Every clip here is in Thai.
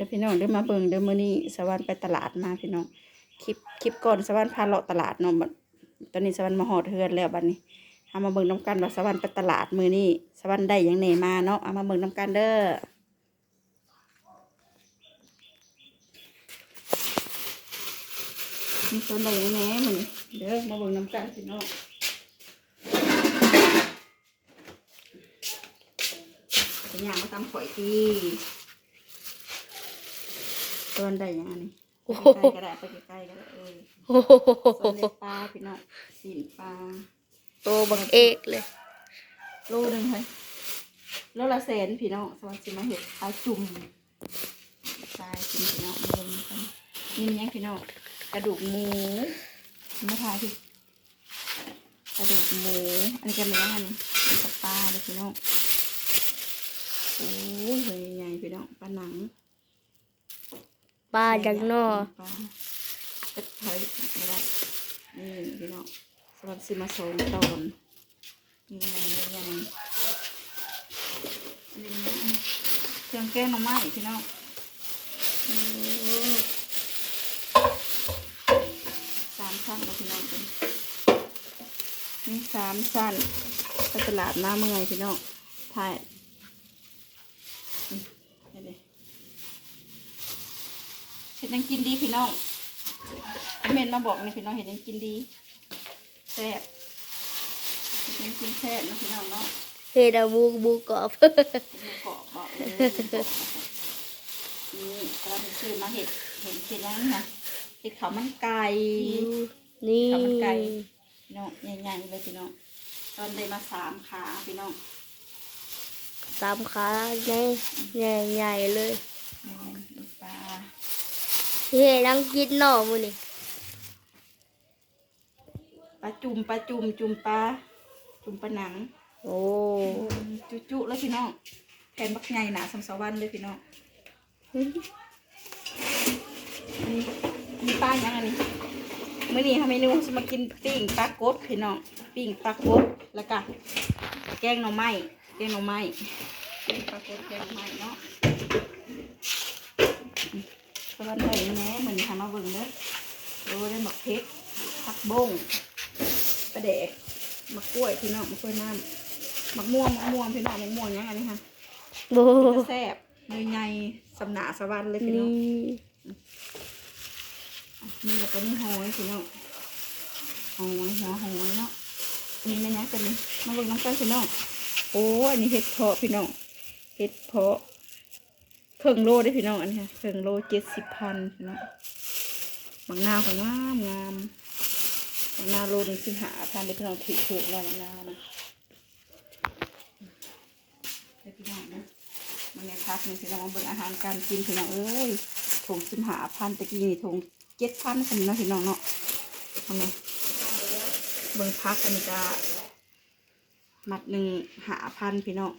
ดี๋ยวพี่น้องเดี๋ยวมาเบิ่งเดี๋ยวมื้อนี้สวรรค์ไปตลาดมาพี่น้องคลิปคลิปก่อนสวรรค์พาเลาะตลาดเนาะตอนนี้สวรรค์มาฮอดเฮือนแล้วบัดนี้เอามาเบิ่งน้ำกันว่าสวรรค์ไปตลาดมื้อนี้สวรรค์ได้ยังแหน่มาเนาะเอามาเบิ่งน้ำกันเด้อมีส่วนใดยังแหน่มื้อนี้เด้อมาเบิ่งน้ำกันพี่น้องเป็นหยังมาตำข่อย ตีส่วนใดหยังอันนี้โอ้ไปโหใกล้ๆก็ได้ไปใกล้ๆก็ได้เออโอ้โหส่วนเล็บปลาพี่น้องสีนปลาโตบักเอกเลยโลหนึ่งเฮ้ยโลละแสนพี่น้องสวัสดีมาเห็ดปลาจุ่มปลาจุ่มพี่น้องมาเบิ่งกันนี่มันยังพี่น้องกระดูกหมูมาทาพี่กระดูกหมู อันนี้กันเลยอันนี้เป็นกับปลาเลยพี่น้องโอ้ยเฮ้ยใหญ่ๆพี่น้องปลาหนัง ปลาจังนอปลาก็เฮ้ยไม่ได้นี่พี่น้องสวัสดีมาโซนตอนนี่ไงนี่ไงอันนี้เครื่องแกงหน่อไม้พี่น้องสามชั้นพี่น้องเป็นนี่สามชั้นไปตลาดหน้าเมืองพี่น้องถ่ายนี่เดี๋ยว เห็ดยังกินดีพี่น้องคอมเมนต์มาบอกนี่พี่น้องเห็ดยังกินดีแซ่บเห็ดยังกินแซ่บนะพี่น้องเนาะเฮดามูบูกรอบหมูกรอบบอกเลยนี่กำลังซื้อมาเห็ดเห็ดเห็ดยังนะเห็ดขาวมันไก่นี่ข้าวมันไก่พี่น้องใหญ่ๆเลยพี่น้องตอนได้มาสามขาพี่น้องสามขาใหญ่ใหญ่ใหญ่ๆเลยนี่ปลา เฮ้นังกินหน่อมูนี่ปลาจุ่มปลาจุ่มจุ่มปลาจุ่มปลาหนัง โอ้จุจุๆแล้วพี่น้องแผ่นบักใหญ่หนาสำสวันเลยพี่น้องอันนี้มีป้ายังอันนี้มื่อนี้ทำเมนูจะมากินปิ้งปลากดพี่น้องปิ้งปลากดแล้วก็แกงหน่อไม้แกงหน่อไม้ปิ้งปลากดแกงหน่อไม้เนาะ สวัสดีแม่เหมือนทำมาเบิ่งเด้อโอ้ได้หมักเพชรผักบงปลาแดกมะกล้วยพี่น้องมะกล้วยน้ำมักม่วงมักม่วงพี่น้องมักม่วงยังไงนี่ค่ะโอ้จะแซ่บเนยใหญ่สำนาสวรรค์เลยพี่น้นี่องนี่แล้วก็นี่หอยพี่น้องหอยหัวหอยเนาะนนี้แม่ยังกันมาเบิ่งน้ำกันพี่น้องโอ้อันนี้เห็ดเพาะพี่น้องเห็ดเพาะ เครื่งโลได้พี่น้องอันนี้ค่ะเครื่งโลเจ็ดสิบพันพี่น้องบางนาวก็งามงามบางนาโลหนึงสิบหาพันได้พี่น้องถือถูกแล้วบางนานะเดี๋ยวพี่น้องนะมันเนี่ยพักนี่พี่น้องมาเบิ่งอาหารการกินพี่น้องเอ้ยถุงสิบหาพันตะกี้นี่ถุงเจ็ดพันคนเนาะพี่น้องเนาะทำไงเบิ่งพักอันนี้ก็มัดหนึ่งหาพันพี่น้อง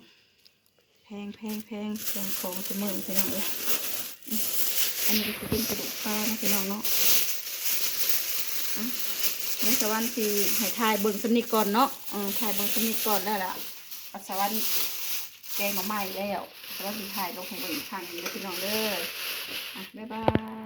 แพงแพงแพงเครื่องจะเสมอพี่น้องเอ้ยอันนี้ก็คือเป็นกระดูกปลานะพี่น้องเนาะนี่สวรรค์ที่ให้ทายเบิ่งสนิทก่อนเนาะเออทายเบิ่งสนิทก่อนแล้วล่ะปัสสาวะแกงมาใหม่แล้วสวรรค์สีทายลงให้เบิ่งอีกครั้งนึงพี่น้องเด้ออะบ๊ายบาย